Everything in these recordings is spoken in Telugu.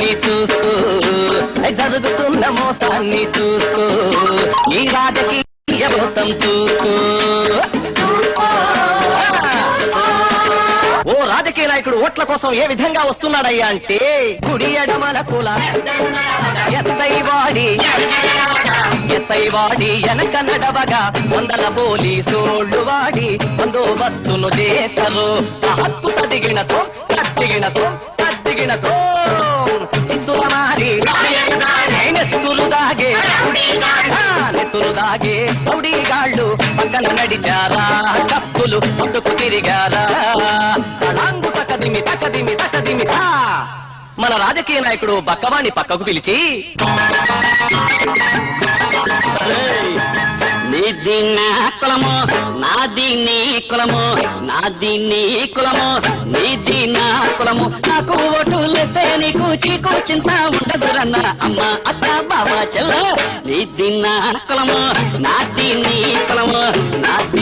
మోసాన్ని చూస్తూ జరుగుతున్న మోసాన్ని చూసుకో ఈ రాజకీయ మొత్తం చూస్తూ. ఓ రాజకీయ నాయకుడు ఓట్ల కోసం ఏ విధంగా వస్తున్నాడయ్యా అంటే గుడి ఎడమల కుల ఎస్ఐ వాడి ఎస్ఐ వాడి వెనక నడవగా వందల పోలీసోళ్ళు వాడి బందోబస్తును చేస్తారు. హక్కు తదిగినతో తదిగినతో తదిగినతో ఇద్దుల మారి నెత్తులు దాగే. నెత్తులు దాగే. రౌడీగాళ్ళు పక్కన నడిచారా. కత్తులు పట్టుకు తిరిగారా. తడాంగు తకదిమి తకదిమి. తకదిమి మన రాజకీయ నాయకుడు బక్కవాణ్ణి పక్కకు పిలిచి. నీది నా కులము నాది నీ కులము నాది నీ కులము నీది నా కులము. నాకు ఓటులేస్తే నీకు చీకు చింత ఉండదురన్న అమ్మ అత్త బావ చెల్ల నీది నా కులము నాది నీ కులము నాది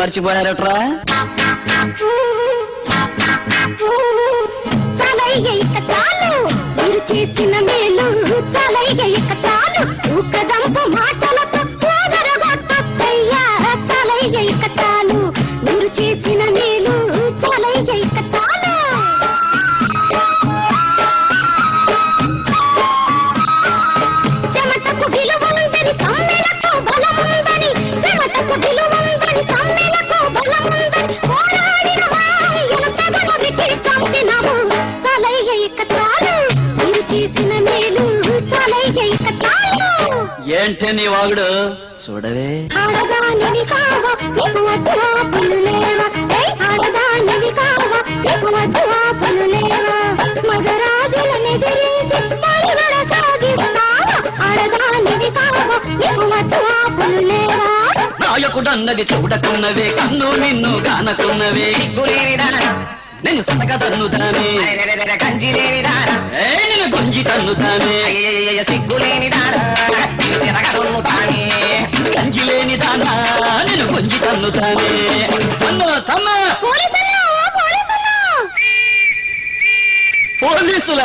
మర్చిపోయారట్రా? చాలా చేసిన మేలు నీకు వద్దు ఆపులు లేవా నాయకుడన్నది చూడకున్నవే కన్ను నిన్ను గానకున్నవే. నేను సతక తన్నుతానే కంజిలేని దాన ఏ నేను గుంజి తన్నుతానే సిగ్గులేని దాన సిరగదున్నుతానే గంజి లేని దానా నేను గుంజి తన్నుతానే తన్ను తన్న. పోలీసులు పోలీసులు. పోలీసుల.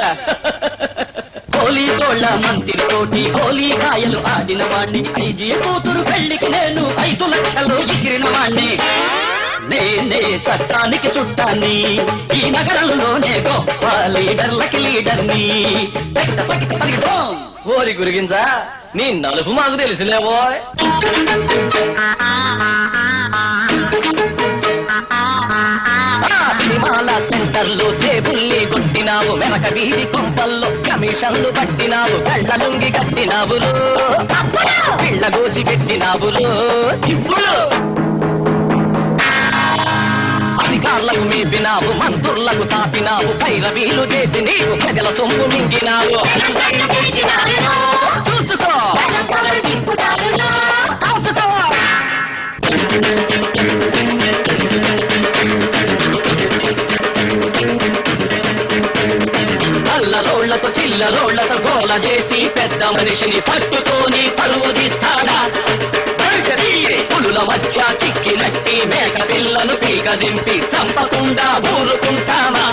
పోలీసోళ్ళ మంత్రితోటి హోలీ కాయలు ఆడిన వాణ్ణి ఐజీ కూతురు పెళ్ళికి నేను ఐదు లక్షలు ఇసిరిన వాణ్ణి. నేనే చట్టానికి చుట్టాన్ని ఈ నగరంలోనే గొప్ప లీడర్లకి లీడర్ని. ఓరి గురిగింజా నీ నలుపు మాకు తెలుసులేవో సినిమాల సెంటర్లో జేబుల్ని కొట్టినావు వెనక వీధి కొంపల్లో కమిషన్లు పట్టినావు కళ్ళలుంగి కట్టినావులు. పిళ్ళ గోచి పెట్టినావులు. ఇప్పుడు అధికారులకు మేపినావు మంత్రులకు తాపినావు కైరవీలు చేసి నీవు ప్రజల సొమ్ము మింగినావు. చూసుకో. కాసుకో నల్లరోళ్ళతో చిల్లరోళ్ళతో గోల చేసి పెద్ద మనిషిని పట్టుకొని పరువు తీస్తాడా? పులుల మధ్య చిక్కినట్టి మేక పిల్లను పీక దింపి చంపకుండా ఊరుకుంటాడా